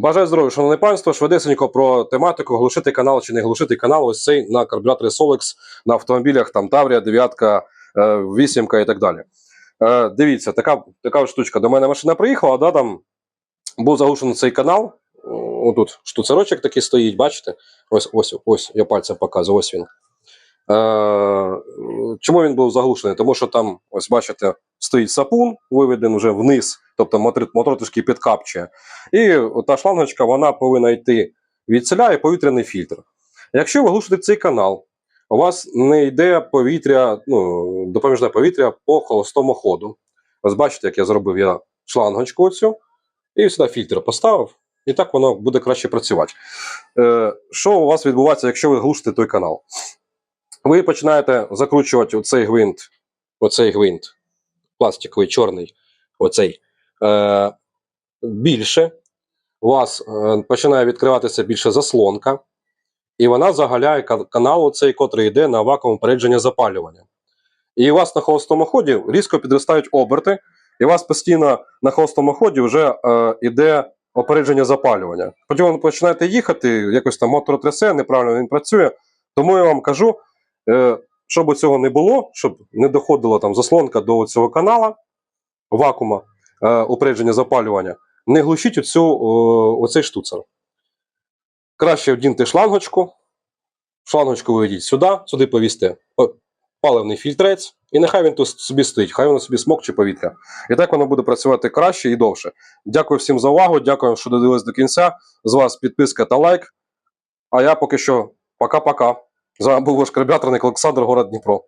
Бажаю здоров'я, шановне панство. Швидесенько про тематику глушити канал чи не глушити канал. Ось цей на карбюраторі Solex на автомобілях там Таврія, дев'ятка, е, вісімка і так далі. Е, Дивіться, така, така штучка. До мене машина приїхала, да, там був заглушений цей канал. Отут штуцерочок такий стоїть, бачите? Ось, ось, ось, я пальцем показую, ось він. Чому він був заглушений? Тому що там, ось бачите, стоїть сапун, виведений вже вниз, тобто мотор, мотор трішки підкапчує. І та шлангочка вона повинна йти від ціля і повітряний фільтр. Якщо ви глушите цей канал, у вас не йде повітря, ну, допоміжне повітря по холостому ходу. Ось бачите, як я зробив я шлангочку цю, і сюди фільтр поставив, і так воно буде краще працювати. Е, що у вас відбувається, якщо ви глушите той канал? Ви починаєте закручувати оцей гвинт, оцей гвинт, пластиковий, чорний, оцей, е, більше. У вас е, починає відкриватися більше заслонка, і вона загаляє ка- канал, оцей, котрий йде на вакуум попередження запалювання. І у вас на холостому ході різко підростають оберти, і у вас постійно на холостому ході вже е, іде опередження запалювання. Потім ви починаєте їхати, якось там мотор трясе, неправильно він працює. Тому я вам кажу, щоб цього не було, щоб не доходила там заслонка до цього канала, вакуума, е, упередження запалювання, не глушіть оцю, оцей штуцер. Краще вдіньте шлангочку, шлангочку виведіть сюди, сюди повісьте о, паливний фільтрець, і нехай він тут собі стоїть, хай воно собі смокче повітря. І так воно буде працювати краще і довше. Дякую всім за увагу, дякую, що додивились до кінця. З вас підписка та лайк. А я поки що пока-пока. З вами був ваш карбюраторник Олександр, город Дніпро.